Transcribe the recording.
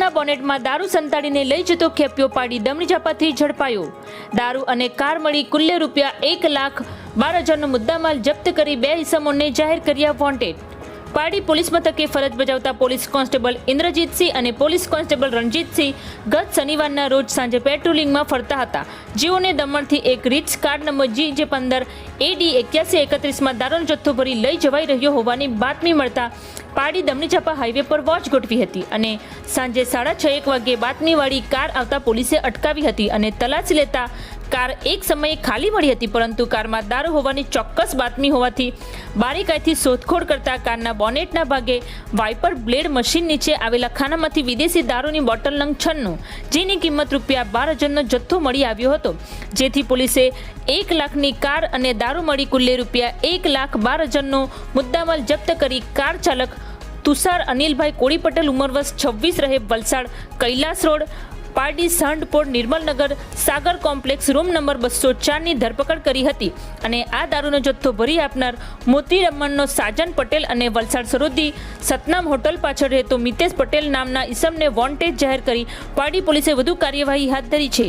બોનેટમાં દારૂ સંતાડીને લઈ જતો ખેપિયો પાડી દમણી ઝાપાથી ઝડપાયો. દારૂ અને કાર મળી કુલ્લે રૂપિયા એક લાખ બાર હજારનો મુદ્દામાલ જપ્ત કરી બે ઇસમોને જાહેર કર્યા વોન્ટેડ. પાડી પોલીસ મથકે ફરજ બજાવતા પોલીસ કોન્સ્ટેબલ ઇન્દ્રજીતસિંહ અને પોલીસ કોન્સ્ટેબલ રણજીતસિંહ ગત શનિવારના રોજ સાંજે પેટ્રોલિંગમાં ફરતા હતા. જેઓને દમણથી એક રીચ કાર્ડ નંબર જી જે પંદર એડી એક્યાસી એકત્રીસમાં દારૂનો જથ્થો ભરી લઈ જવાઈ રહ્યો હોવાની બાતમી મળતા પાડી દમણીચાપા હાઈવે પર વોચ ગોઠવી હતી અને સાંજે સાડા છ એક વાગ્યે બાતમીવાળી કાર આવતા પોલીસે અટકાવી હતી અને તલાશી લેતા કાર એક સમયે ખાલી મળી હતી, પરંતુ કારમાં દારૂ હોવાની ચોક્કસ બાતમી હોવાથી બારીકાઈથી શોધખોળ કરતા કારના બોનેટના ભાગે વાઇપર બ્લેડ મશીન નીચે આવેલા ખાનામાંથી વિદેશી દારૂની બોટલ નંગ છન્નું જેની કિંમત રૂપિયા બાર હજારનો જથ્થો મળી આવ્યો હતો. જેથી પોલીસે એક લાખની કાર અને દારૂ મળી કુલ્લે રૂપિયા એક લાખ બાર હજારનો મુદ્દામાલ જપ્ત કરી કાર ચાલક તુષાર અનિલભાઈ કોળી પટેલ ઉંમર વર્ષ છવ્વીસ રહે Valsad Kailas road Pardi Sandpor Nirmalnagar Sagar complex room number બસો ચારની ધરપકડ કરી હતી અને આ દારૂનો જથ્થો ભરી આપનાર મોતી રમણનો સાજન પટેલ અને વલસાડ સરોદી સતનામ હોટલ પાછળ રહેતો મિતેશ પટેલ નામના ઈસમને વોન્ટેજ જાહેર કરી પારડી પોલીસે વધુ કાર્યવાહી હાથ ધરી છે.